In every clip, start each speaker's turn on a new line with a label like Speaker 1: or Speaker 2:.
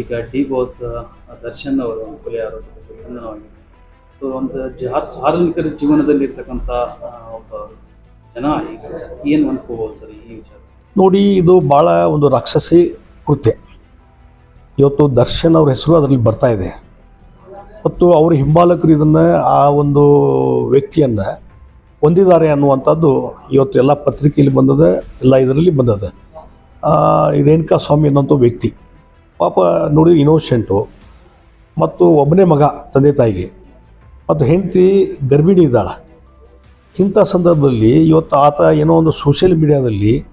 Speaker 1: ಈಗ D boss, Darshan ಅವರು ಕೊಲೆ ಆರೋಪದಲ್ಲಿ ಬಂಧನವಾಗಿದೆ ಸೊ ಒಂದು ಜಾರ್, ಸಾರ್ವಜನಿಕರ ಜೀವನದಲ್ಲಿ ಇರ್ತಕ್ಕಂಥ ಒಬ್ಬ ಜನ ಈಗ ಏನು ಅನ್ಕೋಬೋದು ಸರ್ ಈ ವಿಚಾರ?
Speaker 2: ನೋಡಿ, ಇದು ಭಾಳ ಒಂದು ರಾಕ್ಷಸಿ ಕೃತ್ಯ. ಇವತ್ತು ದರ್ಶನ್ ಅವ್ರ ಹೆಸರು ಅದರಲ್ಲಿ ಬರ್ತಾ ಇದೆ. ಮತ್ತು ಅವರು ಹಿಂಬಾಲಕರು ಇದನ್ನು ಆ ಒಂದು ವ್ಯಕ್ತಿಯನ್ನು ಹೊಂದಿದ್ದಾರೆ ಅನ್ನುವಂಥದ್ದು ಇವತ್ತು ಎಲ್ಲ ಪತ್ರಿಕೆಯಲ್ಲಿ ಬಂದದ, ಎಲ್ಲ ಇದರಲ್ಲಿ ಬಂದದ. ರೇಣುಕಾ ಸ್ವಾಮಿ ಅನ್ನೋಂಥ ವ್ಯಕ್ತಿ. ಪಾಪ ನೋಡಿ ಇನೋಸೆಂಟು ಮತ್ತು ಒಬ್ಬನೇ ಮಗ ತಂದೆ ತಾಯಿಗೆ. ಮತ್ತು ಹೆಂಡತಿ ಗರ್ಭಿಣಿ ಇದ್ದಾಳೆ. ಇಂಥ ಸಂದರ್ಭದಲ್ಲಿ ಇವತ್ತು ಆತ ಏನೋ ಒಂದು ಸೋಷಿಯಲ್ ಮೀಡಿಯಾದಲ್ಲಿ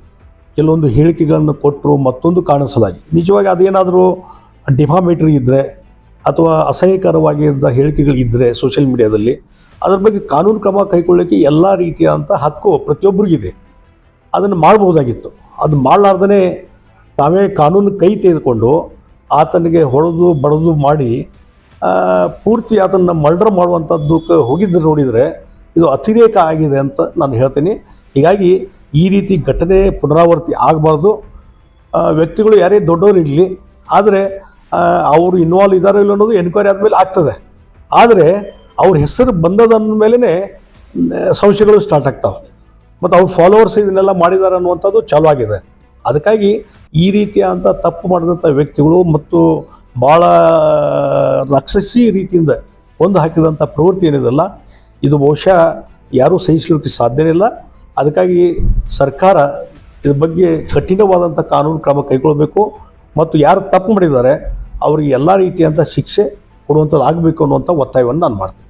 Speaker 2: ಕೆಲವೊಂದು ಹೇಳಿಕೆಗಳನ್ನು ಕೊಟ್ಟರು, ಮತ್ತೊಂದು ಕಾಣಿಸಲಾಗಿ. ನಿಜವಾಗಿ ಅದೇನಾದರೂ ಡಿಫಾಮೇಟ್ರಿ ಇದ್ದರೆ ಅಥವಾ ಅಸಹ್ಯಕರವಾಗಿದ್ದ ಹೇಳಿಕೆಗಳು ಇದ್ದರೆ ಸೋಷಿಯಲ್ ಮೀಡಿಯಾದಲ್ಲಿ ಅದ್ರ ಬಗ್ಗೆ ಕಾನೂನು ಕ್ರಮ ಕೈಗೊಳ್ಳೋಕ್ಕೆ ಎಲ್ಲ ರೀತಿಯಾದಂಥ ಹಕ್ಕು ಪ್ರತಿಯೊಬ್ಬರಿಗಿದೆ. ಅದನ್ನು ಮಾಡಬಹುದಾಗಿತ್ತು. ಅದು ಮಾಡಲಾರ್ದೇ ತಾವೇ ಕಾನೂನು ಕೈ ತೆಗೆದುಕೊಂಡು ಆತನಿಗೆ ಹೊಡೆದು ಬಡದು ಮಾಡಿ ಪೂರ್ತಿ ಅದನ್ನು ಮರ್ಡರ್ ಮಾಡುವಂಥದ್ದಕ್ಕೆ ಹೋಗಿದ್ದು ನೋಡಿದರೆ ಇದು ಅತಿರೇಕ ಆಗಿದೆ ಅಂತ ನಾನು ಹೇಳ್ತೀನಿ. ಹೀಗಾಗಿ ಈ ರೀತಿ ಘಟನೆ ಪುನರಾವರ್ತಿ ಆಗಬಾರ್ದು. ವ್ಯಕ್ತಿಗಳು ಯಾರೇ ದೊಡ್ಡವರು ಇರಲಿ, ಆದರೆ ಅವರು ಇನ್ವಾಲ್ವ್ ಇದ್ದಾರೋ ಇಲ್ಲ ಅನ್ನೋದು ಎನ್ಕ್ವೈರಿ ಆದಮೇಲೆ ಆಗ್ತದೆ. ಆದರೆ, ಅವ್ರ ಹೆಸರು ಬಂದದನ್ನ ಮೇಲೇ ಸಂಶಯಗಳು ಸ್ಟಾರ್ಟ್ ಆಗ್ತಾವೆ. ಮತ್ತು ಅವ್ರ ಫಾಲೋವರ್ಸ್ ಇದನ್ನೆಲ್ಲ ಮಾಡಿದ್ದಾರೆ ಅನ್ನುವಂಥದ್ದು ಚಾಲು ಆಗಿದೆ. ಅದಕ್ಕಾಗಿ ಈ ರೀತಿಯಾದಂಥ ತಪ್ಪು ಮಾಡಿದಂಥ ವ್ಯಕ್ತಿಗಳು ಮತ್ತು ಭಾಳ ರಾಕ್ಷಸಿ ರೀತಿಯಿಂದ ಒಂದು ಹಾಕಿದಂಥ ಪ್ರವೃತ್ತಿ ಏನಿದೆಲ್ಲ, ಇದು ಬಹುಶಃ ಯಾರೂ ಸಹಿಸಲಿಕ್ಕೆ ಸಾಧ್ಯನೇ ಇಲ್ಲ. ಅದಕ್ಕಾಗಿ ಸರ್ಕಾರ ಇದ್ರ ಬಗ್ಗೆ ಕಠಿಣವಾದಂಥ ಕಾನೂನು ಕ್ರಮ ಕೈಗೊಳ್ಳಬೇಕು ಮತ್ತು ಯಾರು ತಪ್ಪು ಮಾಡಿದ್ದಾರೆ ಅವರಿಗೆ ಎಲ್ಲ ರೀತಿಯಂಥ ಶಿಕ್ಷೆ ಕೊಡುವಂಥದ್ದು ಆಗಬೇಕು ಅನ್ನುವಂಥ ಒತ್ತಾಯವನ್ನು ನಾನು ಮಾಡ್ತೀನಿ.